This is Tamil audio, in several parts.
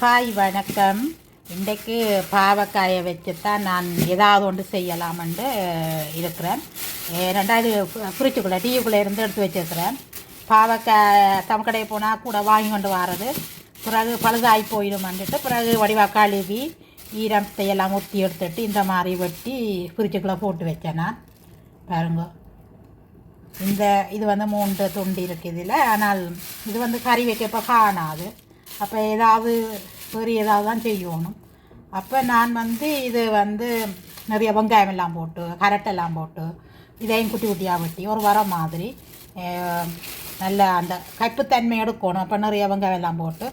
ஹாய் வணக்கம். இன்றைக்கு பாவக்காயை வச்சு தான் நான் ஏதாவது ஒன்று செய்யலாமென்று இருக்கிறேன். ரெண்டாவது ஃப்ரிட்ஜுக்குள்ளே டீக்குள்ளே இருந்து எடுத்து வச்சிருக்கிறேன். பாவக்காய் தமிழ்கடை போனால் கூட வாங்கி கொண்டு வர்றது பிறகு பழுதாகி போயிடும்னுட்டு பிறகு வடிவாக கழுவி ஈரத்தை எல்லாம் ஊற்றி எடுத்துட்டு இந்த மாதிரி வெட்டி ஃப்ரிட்ஜுக்குள்ளே போட்டு வச்சேன் நான். பாருங்க. இந்த இது வந்து மூன்று துண்டு இருக்குது இதில். ஆனால் இது வந்து கறி வைக்கப்போ காணாது. அப்போ ஏதாவது வேறு ஏதாவது தான் செய்யணும். அப்போ நான் வந்து இது வந்து நிறைய வெங்காயம் எல்லாம் போட்டு கரட்டெல்லாம் போட்டு இதையும் குட்டி குட்டியாக வெட்டி ஒரு வர மாதிரி நல்ல அந்த கைப்புத்தன்மை எடுக்கணும். அப்போ நிறைய வெங்காயம் எல்லாம் போட்டு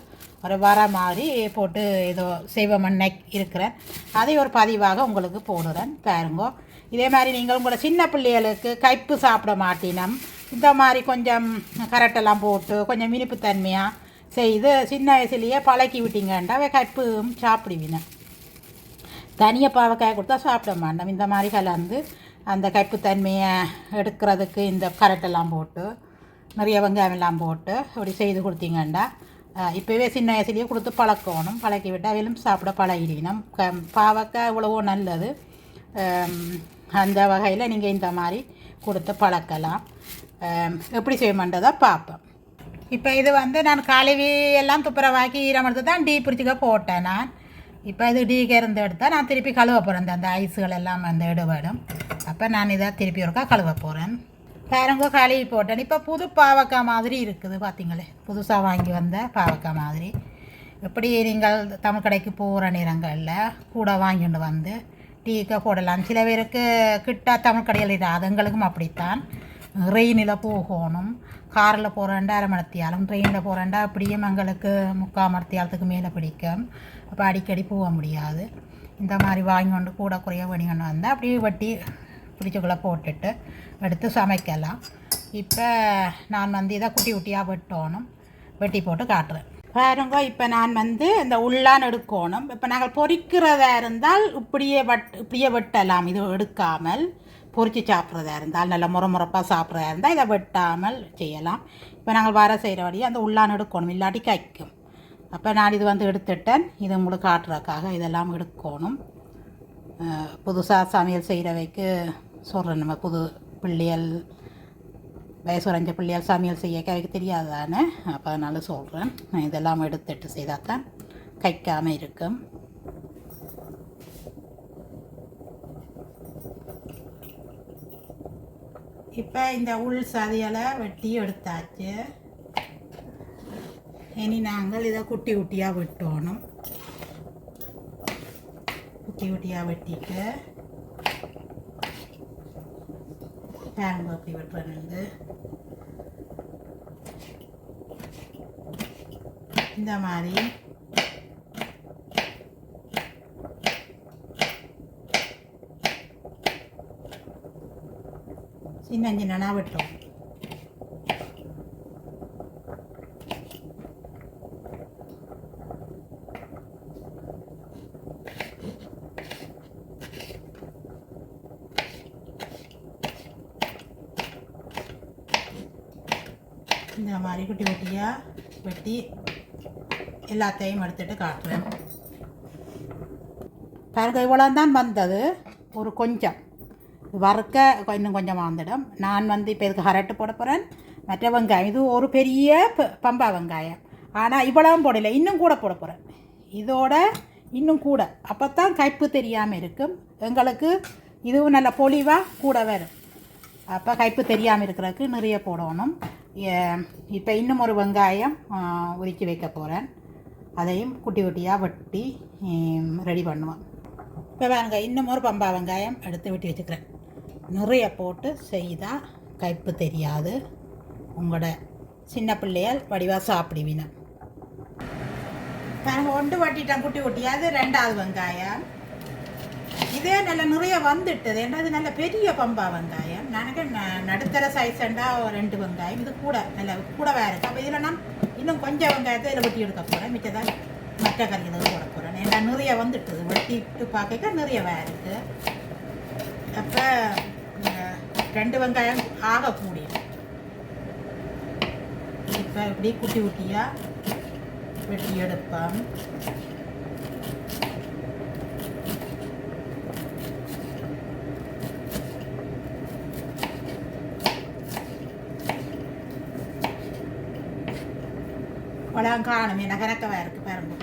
ஒரு வர மாதிரி போட்டு ஏதோ செய்வமண்ணை இருக்கிறேன். அதை ஒரு பதிவாக உங்களுக்கு போடுறேன். பாருங்க. இதே மாதிரி நீங்கள் உங்களை சின்ன பிள்ளைகளுக்கு கைப்பு சாப்பிட மாட்டினம். இந்த மாதிரி கொஞ்சம் கரெக்டெல்லாம் போட்டு கொஞ்சம் இனிப்பு தன்மையாக செய்து சின்ன வயசுலேயே பழக்கி விட்டீங்கன்டா அவை கற்பும் சாப்பிடுவீங்க தனியாக பாவக்காய் கொடுத்தா சாப்பிட மாட்டோம் இந்த மாதிரி கலந்து அந்த கற்புத்தன்மையை எடுக்கிறதுக்கு இந்த கரட்டெல்லாம் போட்டு நிறைய வெங்காயம் எல்லாம் போட்டு அப்படி செய்து கொடுத்தீங்கண்டா இப்போவே சின்ன வயசுலேயே கொடுத்து பழக்கணும். பழக்கி விட்டு அவையிலும் சாப்பிட பழகிடணும். க பாவக்காய் இவ்வளவோ நல்லது. அந்த வகையில் நீங்கள் இந்த மாதிரி கொடுத்து பழக்கலாம். எப்படி எப்படி செய்யணுன்றதை பார்ப்பேன் இப்போ இது வந்து நான் கழுவி எல்லாம் துப்புரவாக்கி ஈரம் எடுத்து தான் டீ பிடிச்சிக்க போட்டேன் நான். இப்போ இது டீக்கே இருந்து எடுத்தால் நான் திருப்பி கழுவ போகிறேன் அந்த ஐஸுகள் எல்லாம் அந்த எடுபடும். அப்போ நான் இதை திருப்பி ஒருக்கா கழுவ போகிறேன் பாருங்க கழுவி போட்டேன். இப்போ புது பாவக்காய் மாதிரி இருக்குது பார்த்தீங்களே புதுசாக வாங்கி வந்த பாவக்காய் மாதிரி. எப்படி நீங்கள் தமிழ் கடைக்கு போகிற நேரங்களில் கூட வாங்கிட்டு வந்து டீக்கை போடலாம். சில பேருக்கு கிட்ட தமிழ் கடையில் இராது எங்களுக்கும் அப்படித்தான் ரெயினில் போகணும். காரில் போகிறேன்டா அரை மணத்தியாலும் ட்ரெயினில் போகிறேன்டா அப்படியும் எங்களுக்கு முக்கால் மணத்தியாலத்துக்கு மேலே பிடிக்கும். அப்போ அடிக்கடி போக முடியாது. இந்த மாதிரி வாங்கி கொண்டு கூட குறைய பண்ணி கொண்டு வந்தால் அப்படியே வெட்டி பிடிச்சக்குள்ளே போட்டுட்டு எடுத்து சமைக்கலாம். இப்போ நான் வந்து இதை குட்டி குட்டியாக வெட்டணும். வெட்டி போட்டு காட்டுறேன். பாருங்க இப்போ நான் வந்து இந்த உள்ளான் எடுக்கணும். இப்போ நாங்கள் பொறிக்கிறதா இருந்தால் இப்படியே வட் இப்படியே வெட்டலாம். இது எடுக்காமல். பொறிச்சு சாப்பிட்றதா இருந்தால் நல்ல முறமுறப்பாக சாப்பிட்றதா இருந்தால் இதை வெட்டாமல் செய்யலாம். இப்போ நாங்கள் வர செய்கிற வழியே அந்த உள்ளான் எடுக்கணும் இல்லாட்டி கைக்கும் அப்போ நான் இது வந்து எடுத்துட்டேன். இது உங்களுக்கு காட்டுறதுக்காக இதெல்லாம் எடுக்கணும். புதுசாக சமையல் செய்கிறவைக்கு சொல்கிறேன் நம்ம புது பிள்ளைகள் வயசு குறைஞ்ச பிள்ளைகள் சமையல் செய்ய கைக்கு தெரியாது தானே அப்போ அதனால் சொல்கிறேன் நான் இதெல்லாம் எடுத்துட்டு செய்தால் தான் கைக்காமல் இருக்கும். இப்போ இந்த உள் சதையலை வெட்டி எடுத்தாச்சு. இனி நாங்கள் இதை குட்டி குட்டியாக வெட்டணும். குட்டி குட்டியாக வெட்டிட்டு பேரம்பு அப்படி வெட்டுறது இந்த மாதிரி சின்ன சின்னனா வெட்டும் இந்த மாதிரி குட்டி குட்டியாக வெட்டி எல்லாத்தையும் எடுத்துட்டு காட்டுறேன். பாருங்க இவ்வளோ தான் வந்தது. ஒரு கொஞ்சம். வறுக்க இன்னும் கொஞ்சம் வந்துடும். நான் வந்து இப்போ இதுக்கு ஹரட்டு போட போகிறேன் மற்ற வெங்காயம். இது ஒரு பெரிய ப- பம்பா வெங்காயம். ஆனால் இவ்வளவும் போடலை. இன்னும் கூட போட போகிறேன் இதோட இன்னும் கூட. அப்போ தான் கைப்பு தெரியாமல் இருக்கும். எங்களுக்கு இதுவும் நல்ல பொலிவாக கூட வரும். அப்போ கைப்பு தெரியாமல் இருக்கிறதுக்கு நிறைய போடணும். இப்போ இன்னும் ஒரு வெங்காயம் உரிக்கி வைக்க போகிறேன் அதையும் குட்டி குட்டியாக வெட்டி ரெடி பண்ணுவேன் இப்போ வாங்க இன்னும் ஒரு பம்பா வெங்காயம் எடுத்து வெட்டி வச்சுக்கிறேன். நிறைய போட்டு செய்தால் கைப்பு தெரியாது. உங்களோட சின்ன பிள்ளையால் வடிவாக சாப்பிடுவீங்க பாருங்க ஒன்று வட்டிட்டேன் குட்டி குட்டியாவது ரெண்டாவது வெங்காயம். இதே நல்ல நிறைய வந்துட்டது. ரெண்டாவது நல்ல பெரிய பம்பா வெங்காயம். எனக்கு ந- நடுத்தர சைஸ்ண்டா ரெண்டு வெங்காயம். இது கூட நல்ல கூடவா இருக்கு. அப்போ இதில் நான் இன்னும் கொஞ்சம் வெங்காயத்தை இதில் வெட்டி எடுக்க போகிறேன் மிச்சதான் மற்ற கறியில் போட போகிறேன் ஏன்னா நிறைய வந்துட்டுது. வெட்டிட்டு பார்க்க நிறைய வேற இருக்குது அப்போ ரெண்டு வெங்காயம் ஆக கூடிய இப்போ இப்படி குட்டி குட்டியாக வெட்டி எடுப்பேன் பழம் காணுமே நகரக்கவா இருக்கு பாருங்க.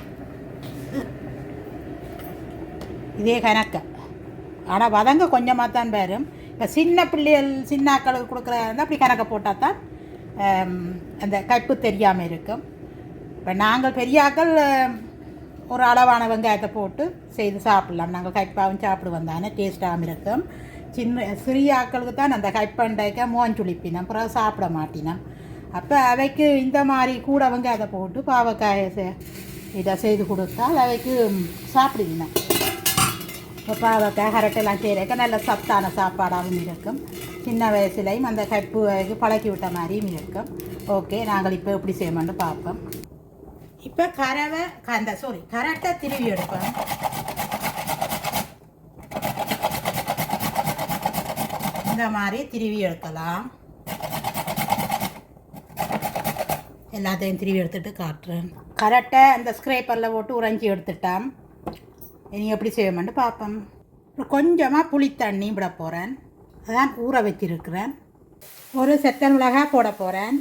இதே கணக்க. ஆனால் வதங்க கொஞ்சமாக தான் வரும் இப்போ சின்ன பிள்ளைகள் சின்ன ஆக்களுக்கு கொடுக்குறதா இருந்தால் அப்படி கணக்கை போட்டால் தான் அந்த கைப்பு தெரியாமல் இருக்கும். இப்போ நாங்கள் பெரிய ஆக்கள் ஒரு அளவான வெங்காயத்தை போட்டு செய்து சாப்பிட்லாம். நாங்கள் கைப்பாவும் சாப்பிடுவோம் தானே டேஸ்ட்டாகவும் இருக்கும். சின்ன சிறிய ஆக்களுக்கு தான் அந்த கைப்பண்டைக்க மோஞ்சுளிப்பினோம் பிறகு சாப்பிட மாட்டினோம். அப்போ அவைக்கு இந்த மாதிரி கூட வெங்காயத்தை போட்டு பாவக்காயை செ- இதை செய்து கொடுத்தால் அவைக்கு சாப்பிடுவினோம். பாவக்காய் கரட்டெல்லாம் செய்கிறக்க நல்ல சத்தான சாப்பாடாகவும் இருக்கும் சின்ன வயசுலையும் அந்த கற்பு பழக்கி விட்ட மாதிரியும் இருக்கும் ஓகே நாங்கள் இப்போ எப்படி செய்யணும்னு பார்ப்போம் இப்போ கரவை அந்த சாரி கரெக்டாக திருவி எடுப்போம் இந்த மாதிரி திருவி எடுக்கலாம் எல்லாத்தையும் திருவி எடுத்துட்டு காட்டுறேன் கரெக்டாக அந்த ஸ்க்ரேப்பரில் போட்டு உறைஞ்சி எடுத்துட்டேன் இனி எப்படி செய்வோம்னு பார்ப்போம். கொஞ்சமாக புளி தண்ணி விட போகிறேன் அதான் ஊற வச்சிருக்கிறேன். ஒரு செத்தன் மிளகாய் போட போகிறேன்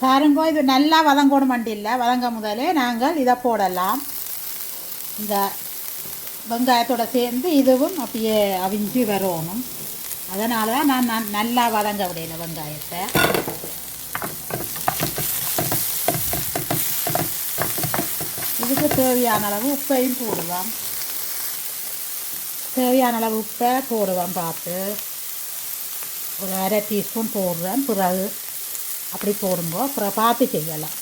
பாருங்க இது நல்லா வதங்கணும் வண்டியில் வதங்க முதலே நாங்கள் இதை போடலாம். இந்த வெங்காயத்தோட சேர்ந்து இதுவும் அப்படியே அவிஞ்சு வரணும். அதனால தான் நான் நான் நல்லா வதங்க விடையில வெங்காயத்தை. இதுக்கு தேவையான அளவு உப்பையும் போடுவோம் தேவையான அளவு உப்பை போடுவோம் பார்த்து ஒரு அரை டீஸ்பூன் போடுறேன் பிறகு அப்படி போடும்போது அப்புறம் பார்த்து செய்யலாம்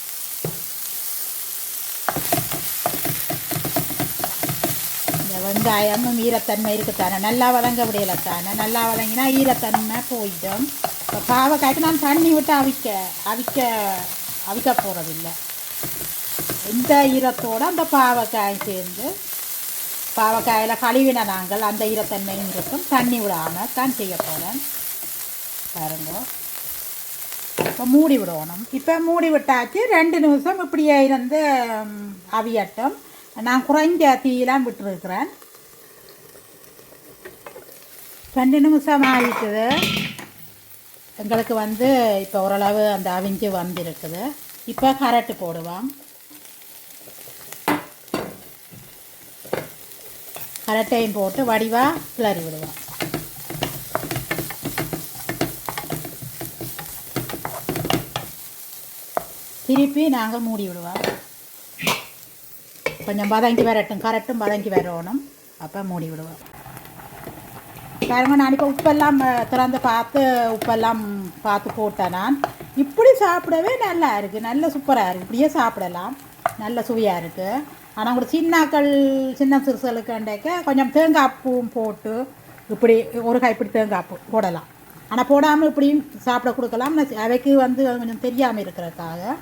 இந்த வெங்காயமும் ஈரத்தன்மை இருக்குத்தானே நல்லா வதங்க விடையில தானே நல்லா வதங்கினா ஈரத்தன்மை போயிடும் இப்போ பாவக்காய்க்கு நான் தண்ணி விட்டு அவிக்க அவிக்க அவிக்க போகிறதில்ல இந்த ஈரத்தோடு அந்த பாவக்காய் சேர்ந்து பாவக்காயில் கழுவின நாங்கள் அந்த ஈரத்தன்மையும் இருக்கும் தண்ணி விடாமல் தான் செய்ய போகிறேன் பாருங்க. இப்போ மூடி விடணும். இப்போ மூடி விட்டாச்சு. ரெண்டு நிமிஷம் இப்படியே இருந்து அவியட்டும். நான் குறைஞ்ச தீயெல்லாம் விட்டுருக்கிறேன். ரெண்டு நிமிஷம் ஆகிட்டுது எங்களுக்கு வந்து இப்போ ஓரளவு அந்த அவிஞ்சு வந்திருக்குது. இப்போ கரட்டு போடுவோம். அரட்டையும் போட்டு வடிவாக கிளறி விடுவோம் திருப்பி நாங்கள் மூடி விடுவோம் கொஞ்சம் பதங்கி வரட்டும் கரெக்டும் பதங்கி வரணும் அப்போ மூடி விடுவோம் பாருங்க நான் இப்போ உப்பெல்லாம் திறந்து பார்த்து உப்பெல்லாம் பார்த்து போட்டேன் நான் இப்படி சாப்பிடவே நல்லா இருக்குது நல்ல சூப்பராக இருக்குது இப்படியே சாப்பிடலாம் நல்ல சுவையாக இருக்குது ஆனால் கூட சின்னாக்கள் சின்ன சிறுசுகளுக்குண்டாக்க கொஞ்சம் தேங்காய் பூவும் போட்டு இப்படி ஒரு கைப்பிடி தேங்காய் பூ போடலாம். ஆனால் போடாமல் இப்படியும் சாப்பிட கொடுக்கலாம். அவைக்கு வந்து கொஞ்சம் தெரியாமல் இருக்கிறதுக்காக.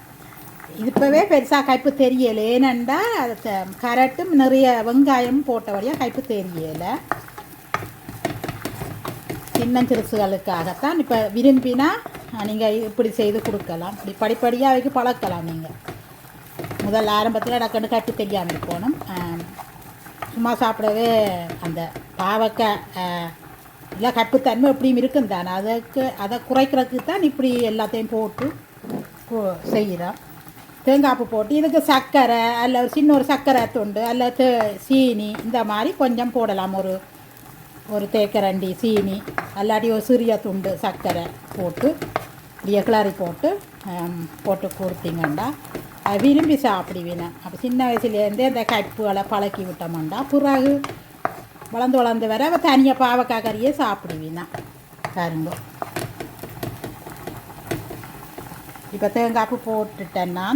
இப்போவே பெருசாக கைப்பு தெரியலை. ஏனென்றால் அது கரட்டும் நிறைய வெங்காயம் போட்டபடியாக கைப்பு தெரியலை. சின்ன சிறுசுகளுக்காகத்தான் இப்போ விரும்பினா நீங்கள் இப்படி செய்து கொடுக்கலாம். இப்படி படிப்படியாக அவைக்கு பழக்கலாம் நீங்கள் முதல் ஆரம்பத்தில் டக்குன்னு கட்டி தெரியாமல் போகணும் சும்மா சாப்பிடவே அந்த பாவக்காய் இல்லை கப்புத்தன்மை எப்படியும் இருக்கும் தானே. அதுக்கு அதை குறைக்கிறதுக்கு தான் இப்படி எல்லாத்தையும் போட்டு செய்கிறோம். தேங்காய்ப்பு போட்டு இதுக்கு சர்க்கரை அல்ல ஒரு சின்ன ஒரு சர்க்கரை துண்டு அல்ல தே- சீனி இந்த மாதிரி கொஞ்சம் போடலாம். ஒரு ஒரு தேக்கரண்டி சீனி அல்லாட்டி ஒரு சிறிய துண்டு சர்க்கரை போட்டு இப்படியே கிளறி போட்டு போட்டு கொடுத்தீங்கண்டா விரும்பி சாப்பிடுவீங்க அப்போ சின்ன வயசுலேருந்தே இந்த கற்புகளை பழக்கி விட்டோம்டா பிறகு வளர்ந்து வளர்ந்து வர அவள் தனியாக பாவக்காய் கறியே சாப்பிடுவீங்க பாருங்க. இப்போ தேங்காய்ப்பு போட்டுட்டேன்னா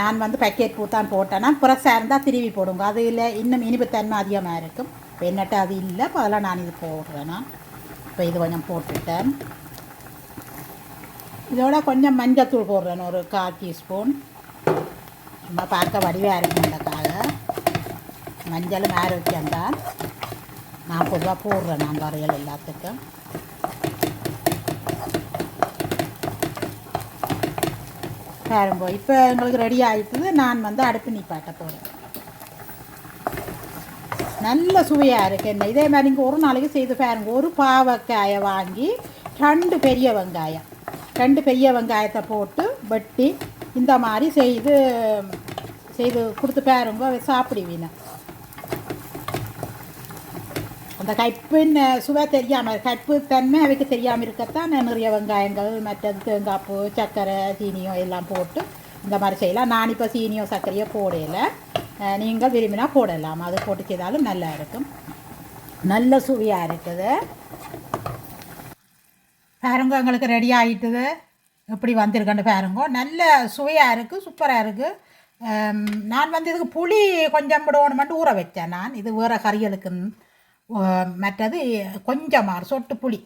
நான். வந்து பக்கெட் பூ தான் போட்டேன்னா புறசாக இருந்தால் திருவி போடுங்க. அது இல்லை இன்னும் இனிப்புத்தன்மை அதிகமாக இருக்கும். இப்போ என்னட்ட அது இல்லை. இப்போ அதெல்லாம் நான் இது போடுறேன் இப்போ இது கொஞ்சம் போட்டுட்டேன். இதோட கொஞ்சம் மஞ்சத்தூள் போடுறேன். ஒரு கால் டீஸ்பூன். நம்ம பார்க்க வடிவாக இருக்குன்றக்காக மஞ்சளும் ஆரோக்கியம் தான் நான் பொதுவாக போடுறேன் நான் வரையல் எல்லாத்துக்கும். பாருங்க இப்போ எங்களுக்கு ரெடி ஆகிட்டது நான் வந்து அடுப்பு நிப்பாட்ட போகிறேன் நல்ல சுவையாக இருக்குது என்ன இதே மாதிரி நீங்கள் ஒரு நாளைக்கு செய்து பாருங்க. ஒரு பாவக்காயை வாங்கி ரெண்டு பெரிய வெங்காயம். ரெண்டு பெரிய வெங்காயத்தை போட்டு வெட்டி இந்த மாதிரி செய்து செய்து கொடுத்து பாருங்க அவை சாப்பிடுவீங்க. அந்த கைப்புன்னு சுவை தெரியாமல் கைப்பு தன்மை அவைக்கு தெரியாமல் இருக்கத்தான் நிறைய வெங்காயங்கள் மற்றது தேங்காய்ப்பு சர்க்கரை சீனியோ எல்லாம் போட்டு இந்த மாதிரி செய்யலாம். நான் இப்போ சீனியோ சர்க்கரையோ போடையில் நீங்கள் விரும்பினா போடலாம். அது போட்டு செய்தாலும் நல்லா இருக்கும். நல்ல சுவையாக இருக்குது. பாருங்க எங்களுக்கு ரெடி ஆகிட்டுது எப்படி வந்திருக்கேன்னு பாருங்க. நல்ல சுவையாக இருக்குது சூப்பராக இருக்குது நான் வந்து இதுக்கு புளி கொஞ்சம் விடணுமெண்டு ஊற வச்சேன் நான் இது வேறு கறிகளுக்கு மற்றது கொஞ்சமாக சொட்டு புளி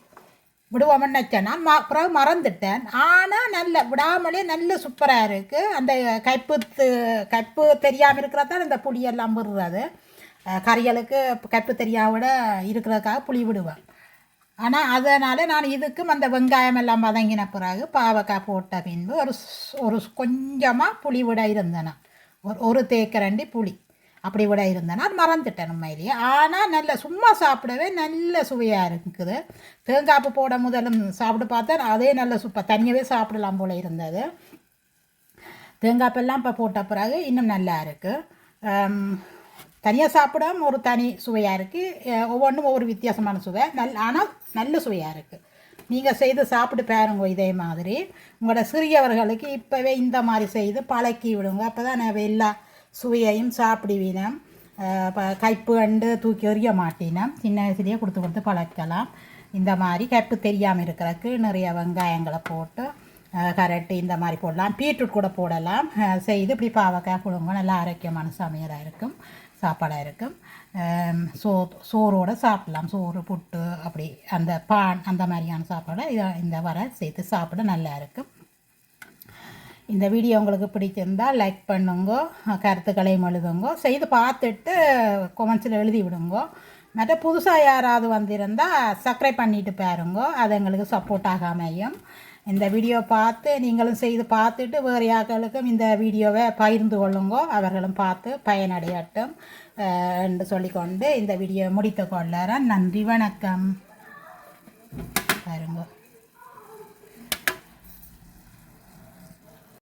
விடுவோம்னு நினச்சேன் நான் ம பிறகு மறந்துட்டேன் ஆனால் நல்ல விடாமலே நல்ல சூப்பராக இருக்குது அந்த கைப்பு கைப்பு தெரியாமல் இருக்கிறதான் இந்த புளியெல்லாம் விடுறது கறிகளுக்கு கைப்பு தெரியாம விட இருக்கிறதுக்காக புளி விடுவேன் ஆனால் அதனால் நான் இதுக்கும் அந்த வெங்காயம் எல்லாம் வதங்கின பிறகு பாவக்காய் போட்ட பின்பு ஒரு ஒரு கொஞ்சமாக புளி விட இருந்தேன். ஒரு ஒரு தேக்கரண்டி புளி அப்படி விட இருந்தேன். நான் மறந்துட்டேன் உண்மையிலேயே. ஆனால் நல்ல சும்மா சாப்பிடவே நல்ல சுவையாக இருக்குது. தேங்காய்ப்பு போட முதலும் சாப்பிட்டு பார்த்தா அதே நல்ல சுப்பா தனியாகவே சாப்பிடலாம் போல் இருந்தது. தேங்காய்ப்பெல்லாம் இப்போ போட்ட பிறகு இன்னும் நல்லா இருக்குது தனியாக சாப்பிடாம ஒரு தனி சுவையாக இருக்குது ஒவ்வொன்றும் ஒவ்வொரு வித்தியாசமான சுவை. நல் ஆனால் நல்ல சுவையாக இருக்குது நீங்கள் செய்து சாப்பிட்டு பாருங்க இதே மாதிரி. உங்களோட சிறியவர்களுக்கு இப்போவே இந்த மாதிரி செய்து பழக்கி விடுங்க. அப்போ தான் நான் எல்லா சுவையையும் சாப்பிடுவீனம். இப்போ கைப்பு கண்டு தூக்கி எறிய மாட்டினோம். சின்ன வயசுலேயே கொடுத்து கொடுத்து பழக்கலாம். இந்த மாதிரி கைப்பு தெரியாமல் இருக்கிறதுக்கு நிறைய வெங்காயங்களை போட்டு கரட்டு இந்த மாதிரி போடலாம். பீட்ரூட் கூட போடலாம். செய்து இப்படி பாவக்காய் கொடுங்க நல்லா ஆரோக்கியமான சமையலாக இருக்கும். சாப்பாடாக இருக்கும் சோ சோறோடு சாப்பிடலாம். சோறு புட்டு அப்படி அந்த பான் அந்த மாதிரியான சாப்பாடை இதை இந்த வர சேர்த்து சாப்பிட நல்லா இருக்கும் இந்த வீடியோ உங்களுக்கு பிடிச்சிருந்தா லைக் பண்ணுங்க கருத்துக்களையும் எழுதுங்க செய்து பார்த்துட்டு கொமெண்ட்ஸில் எழுதி விடுங்க. மற்ற புதுசாக யாராவது வந்திருந்தால் சப்ஸ்கிரைப் பண்ணிட்டு பாருங்க அது எங்களுக்கு சப்போர்ட் அமையும் இந்த வீடியோ பார்த்து நீங்களும் செய்து பார்த்துட்டு வேறு யாக்களுக்கும் இந்த வீடியோவை பகிர்ந்து கொள்ளுங்கோ. அவர்களும் பார்த்து பயனடையட்டும் என்று சொல்லிக்கொண்டு இந்த வீடியோ முடித்து கொள்ளறேன் நன்றி வணக்கம். பாருங்க.